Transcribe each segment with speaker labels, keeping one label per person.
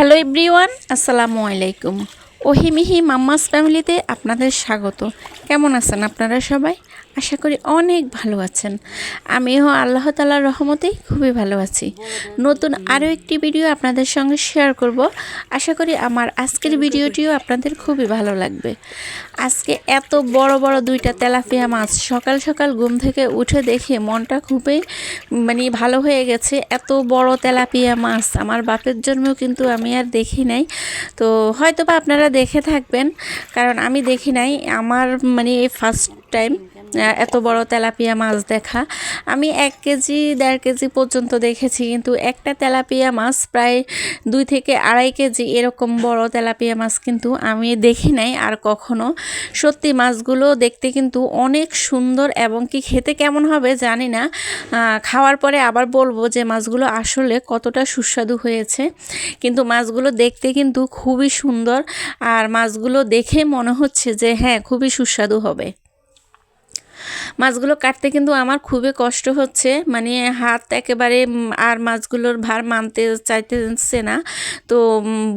Speaker 1: Hello everyone আসসালামু আলাইকুম। ওহিমিহি mamma's ফ্যামিলিতে আপনাদের স্বাগত। কেমন আছেন আপনারা সবাই? আশা করি অনেক ভালো আছেন। আমিও আল্লাহ তালার রহমতেই খুবই ভালো আছি। নতুন আরও একটি ভিডিও আপনাদের সঙ্গে শেয়ার করব। আশা করি আমার আজকের ভিডিওটিও আপনাদের খুবই ভালো লাগবে। আজকে এত বড় বড় দুইটা তেলাপিয়া মাছ সকাল সকাল ঘুম থেকে উঠে দেখে মনটা খুবই মানে ভালো হয়ে গেছে। এত বড় তেলাপিয়া মাছ আমার বাপের জন্মেও কিন্তু আমি আর দেখি নাই। তো হয়তো বা আপনারা দেখে থাকবেন, কারণ আমি দেখি নাই। আমার মানে ফার্স্ট টাইম এত বড় তেলাপিয়া মাছ দেখা। আমি এক কেজি, দেড় কেজি পর্যন্ত দেখেছি, কিন্তু একটা তেলাপিয়া মাছ প্রায় দুই থেকে আড়াই কেজি এরকম বড় তেলাপিয়া মাছ কিন্তু আমি দেখি নাই আর কখনো। সত্যি মাছগুলো দেখতে কিন্তু অনেক সুন্দর এবং কি খেতে কেমন হবে জানি না। খাওয়ার পরে আবার বলব যে মাছগুলো আসলে কতটা সুস্বাদু হয়েছে। কিন্তু মাছগুলো দেখতে কিন্তু খুবই সুন্দর আর মাছগুলো দেখে মনে হচ্ছে যে হ্যাঁ খুবই সুস্বাদু হবে। মাছগুলো কাটতে কিন্তু আমার খুবই কষ্ট হচ্ছে। মানে হাত একেবারে আর মাছগুলোর ভার মানতে চাইতেছে না। তো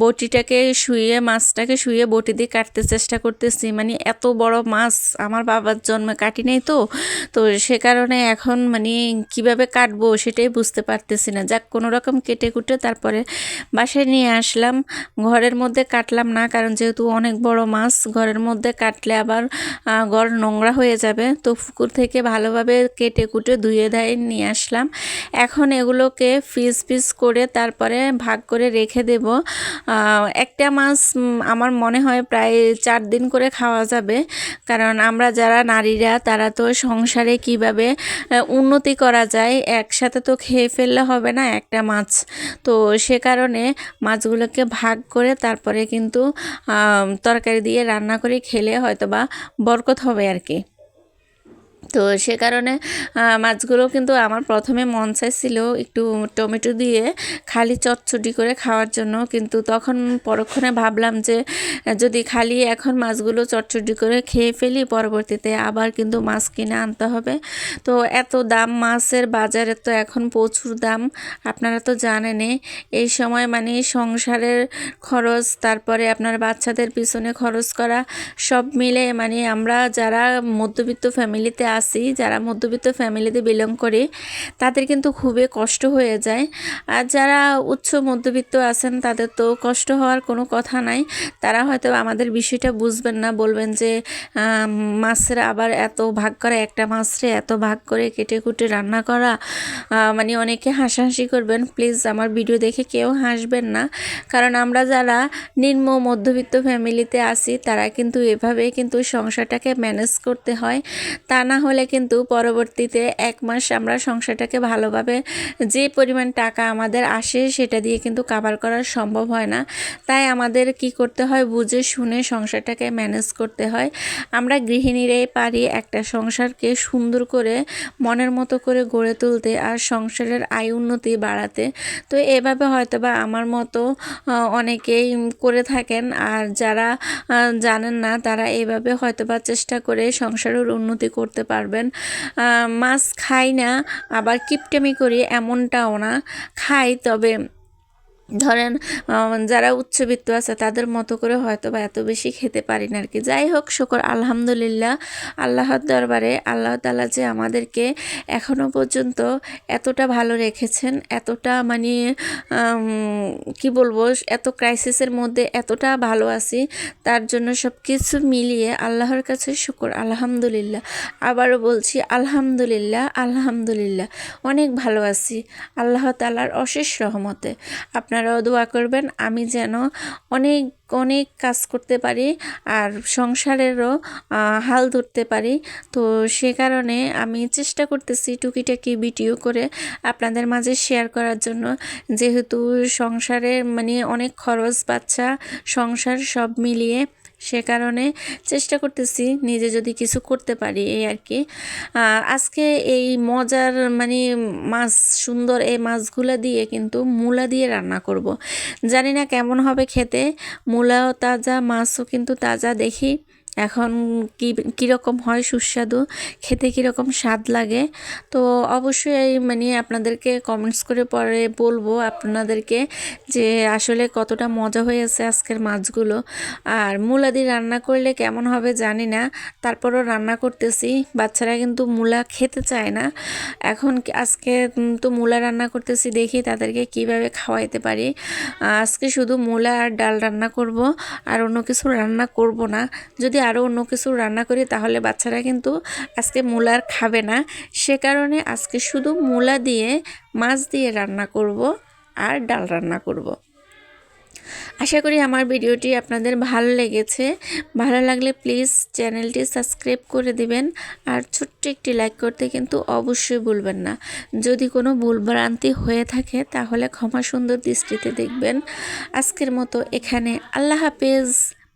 Speaker 1: বটিটাকে শুয়ে, মাছটাকে শুয়ে বটি দিয়ে কাটতে চেষ্টা করতেছি। মানে এত বড় মাছ আমার বাবার জন্মে কাটি নাই তো। তো সে কারণে এখন মানে কীভাবে কাটবো সেটাই বুঝতে পারতেছি না। যাক, কোনো রকম কেটে কুটে তারপরে বাসায় নিয়ে আসলাম। ঘরের মধ্যে কাটলাম না, কারণ যেহেতু অনেক বড় মাছ, ঘরের মধ্যে কাটলে আবার ঘর নোংরা হয়ে যাবে। তো পুকুর থেকে ভালোভাবে কেটে কুটে ধুয়ে ধায়ে নিয়ে আসলাম। এখন এগুলোকে পিস পিস করে তারপরে ভাগ করে রেখে দেব। একটা মাছ আমার মনে হয় প্রায় চার দিন করে খাওয়া যাবে। কারণ আমরা যারা নারীরা, তারা তো সংসারে কীভাবে উন্নতি করা যায়, একসাথে তো খেয়ে ফেললে হবে না একটা মাছ। তো সে কারণে মাছগুলোকে ভাগ করে তারপরে কিন্তু তরকারি দিয়ে রান্না করে খেলে হয়তো বা বরকত হবে আর কি। তো সে কারণে মাছগুলো কিন্তু আমার প্রথমে মন চাইছিল একটু টমেটো দিয়ে খালি চটচটি করে খাওয়ার জন্য। কিন্তু তখন পরক্ষণে ভাবলাম যে, যদি খালি এখন মাছগুলো চটচটি করে খেয়ে ফেলি, পরবর্তীতে আবার কিন্তু মাছ কিনে আনতে হবে। তো এত দাম, মাছের বাজারে তো এখন প্রচুর দাম, আপনারা তো জানেনই। এই সময় মানে সংসারের খরচ, তারপরে আপনার বাচ্চাদের পিছনে খরচ করা, সব মিলে মানে আমরা যারা মধ্যবিত্ত ফ্যামিলিতে আসি যারা মধ্যবিত্ত ফ্যামিলিতে বিলং করে, তাদের কিন্তু খুবই কষ্ট হয়ে যায়। আর যারা উচ্চ মধ্যবিত্ত আছেন, তাদের তো কষ্ট হওয়ার কোনো কথা নাই। তারা হয়তো আমাদের বিষয়টা বুঝবেন না, বলবেন যে মাছের আবার এত ভাগ করা, একটা মাছরে এত ভাগ করে কেটে কুটে রান্না করা মানে অনেকে হাসাহাসি করবেন। প্লিজ আমার ভিডিও দেখে কেউ হাসবেন না। কারণ আমরা যারা নিম্ন মধ্যবিত্ত ফ্যামিলিতে আসি তারা কিন্তু এভাবে কিন্তু সংসারটাকে ম্যানেজ করতে হয়। তা না হলে কিন্তু পরবর্তীতে এক মাস আমরা সংসারটাকে ভালোভাবে যে পরিমাণ টাকা আমাদের আসে সেটা দিয়ে কিন্তু কাভার করা সম্ভব হয় না। তাই আমাদের কি করতে হয়? বুঝে শুনে সংসারটাকে ম্যানেজ করতে হয়। আমরা গৃহিণীরাই পারি একটা সংসারকে সুন্দর করে, মনের মতো করে গড়ে তুলতে আর সংসারের আয় উন্নতি বাড়াতে। তো এভাবে হয়তো বা আমার মতো অনেকেই করে থাকেন আর যারা জানেন না তারা এভাবে হয়তো বা চেষ্টা করে সংসারের উন্নতি করতে পারবেন। আহ, মাছ খাই না আবার কিপটেমি করি এমনটাও না। খাই তবে ধরেন যারা উচ্চবিত্ত আছে তাদের মতো করে হয়তো বা এত বেশি খেতে পারি না আর কি যাই হোক, শুকর, আলহামদুলিল্লাহ। আল্লাহর দরবারে আল্লাহ তালা যে আমাদেরকে এখনও পর্যন্ত এতটা ভালো রেখেছেন, এতটা মানে কি বলব, এত ক্রাইসিসের মধ্যে এতটা ভালো আছি, তার জন্য সব কিছু মিলিয়ে আল্লাহর কাছে শুকর, আলহামদুলিল্লাহ। আবারও বলছি, আলহামদুলিল্লাহ আলহামদুলিল্লাহ। অনেক ভালো আছি, আল্লাহ তালার অশেষ রহমতে। আপনারাও দোয়া করবেন। আমি যেন অনেক অনেক কাজ করতে পারি আর সংসারেরও হাল ধরতে পারি। তো সে কারণে আমি চেষ্টা করতেছি টুকিটাকি ভিডিও করে আপনাদের মাঝে শেয়ার করার জন্য। যেহেতু সংসারে মানে অনেক খরচ, বাচ্চা, সংসার সব মিলিয়ে সে কারণে চেষ্টা করতেছি নিজে যদি কিছু করতে পারি এই আর কি আজকে এই মজার মানে মাছ সুন্দর এই মাছগুলো দিয়ে কিন্তু মূলা দিয়ে রান্না করব। জানি না কেমন হবে খেতে, মূলাও তাজা, মাছও কিন্তু তাজা দেখি এখন কী, কীরকম হয় সুস্বাদু? খেতে কীরকম স্বাদ লাগে? তো অবশ্যই মানে আপনাদেরকে কমেন্টস করে পরে বলব আপনাদেরকে যে আসলে কতটা মজা হয়েছে আজকের মাছগুলো। আর মূলা দিয়ে রান্না করলে কেমন হবে জানি না, তারপরও রান্না করতেছি, বাচ্চারা কিন্তু মূলা খেতে চায় না। এখন আজকে তো মূলা রান্না করতেছি, দেখি তাদেরকে কীভাবে খাওয়াইতে পারি। আজকে শুধু মূলা আর ডাল রান্না করব, আর অন্য কিছু রান্না করব না। যদি আরও অন্য কিছু রান্না করি, তাহলে বাচ্চারা কিন্তু আজকে মূলা আর খাবে না। সে কারণে আজকে শুধু মূলা দিয়ে, মাছ দিয়ে রান্না করব আর ডাল রান্না করব। আশা করি আমার ভিডিওটি আপনাদের ভালো লেগেছে। ভালো লাগলে প্লিজ চ্যানেলটি সাবস্ক্রাইব করে দিবেন আর ছোট্ট একটি লাইক করতে কিন্তু অবশ্যই ভুলবেন না। যদি কোনো ভুলভ্রান্তি হয়ে থাকে, তাহলে ক্ষমা সুন্দর দৃষ্টিতে দেখবেন। আজকের মতো এখানে। আল্লাহ হাফেজ।